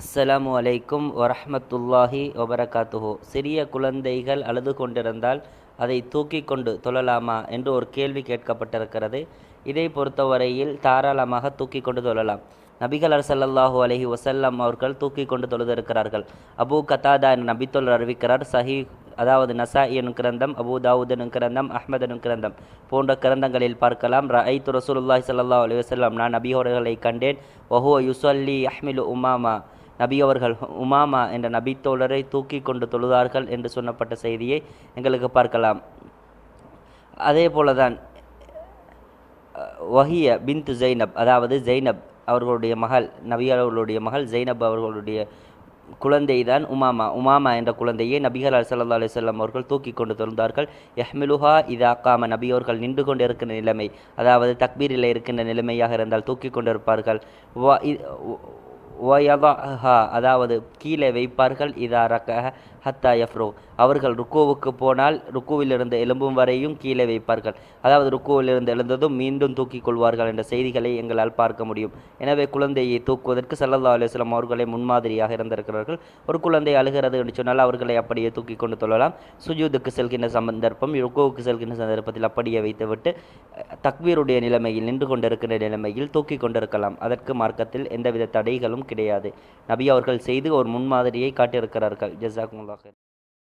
அஸ்ஸலாமு அலைக்கும் வரஹமத்துல்லாஹி ஒபரகாத்துஹோ சிறிய குழந்தைகள் அழுது கொண்டிருந்தால் அதை தூக்கி கொண்டு தொழலாமா என்று ஒரு கேள்வி கேட்கப்பட்டிருக்கிறது. இதை பொறுத்தவரையில் தாராளமாக தூக்கி கொண்டு தொழலாம். நபிகள் ஸல்லல்லாஹு அலஹி வஸல்லம் அவர்கள் தூக்கி கொண்டு தொழுதிருக்கிறார்கள். அபூ கத்தாதா என்ற நபித்தொழர் அறிவிக்கிறார் சஹி அதாவது நசா எனும் கிரந்தம் அபூ தாவூத் எனும் கிரந்தம் அஹ்மத் எனும் கிரந்தம் போன்ற கிரந்தங்களில் பார்க்கலாம். ரஐத்து ரசூலுல்லாஹி சல்லா அலி வசல்லாம் நான் நபி கண்டேன். ஒஹோ யுசல்லி அஹ்மிலு உமாமா நபி அவர்கள் உமாமா என்ற நபித்தோழரை தூக்கி கொண்டு தொழுதார்கள் என்று சொன்னப்பட்ட செய்தியை எங்களுக்கு பார்க்கலாம். அதே போலதான் வஹிய பின்து ஜெய்னப் அதாவது ஜெய்னப் அவர்களுடைய மகள் நபி அவர்களுடைய மகள் ஜெய்னப் அவர்களுடைய குழந்தை தான் உமாமா. உமாமா என்ற குழந்தையை நபிகள் ஸல்லல்லாஹு அலைஹி அவர்கள் தூக்கி கொண்டு தொழுந்தார்கள். எஹ்மிலுஹா இதா காம நபி அவர்கள் நின்று கொண்டு இருக்கின்ற நிலைமை அதாவது தக்பீரில் இருக்கின்ற நிலைமையாக இருந்தால் தூக்கி கொண்டிருப்பார்கள் வ அதாவது கீழே வைப்பார்கள். இதா ரக்க ஹத்தா யஃப்ரோ. அவர்கள் ருக்கோவுக்கு போனால் ருக்குவிலிருந்து எழும்பும் வரையும் கீழே வைப்பார்கள். அதாவது ருக்குவிலிருந்து எழுந்ததும் மீண்டும் தூக்கிக் கொள்வார்கள் என்ற செய்திகளை எங்களால் பார்க்க முடியும். எனவே குழந்தையை தூக்குவதற்கு சல்லல்லா அலுவலம் அவர்களை முன்மாதிரியாக இருந்திருக்கிறார்கள். ஒரு குழந்தை அழுகிறது என்று சொன்னால் அவர்களை அப்படியே தூக்கி கொண்டு தொழலாம். சுஜூதுக்கு செல்கின்ற சந்தர்ப்பம் ருக்கோவுக்கு செல்கின்ற சந்தர்ப்பத்தில் அப்படியே வைத்துவிட்டு தக்வீருடைய நிலைமையில் நின்று கொண்டிருக்கின்ற நிலைமையில் தூக்கி கொண்டிருக்கலாம். அதற்கு மார்க்கத்தில் எந்தவித தடைகளும் கிடையாது. நபி அவர்கள் செய்து ஒரு முன்மாதிரியை காட்டியிருக்கிறார்கள். imagen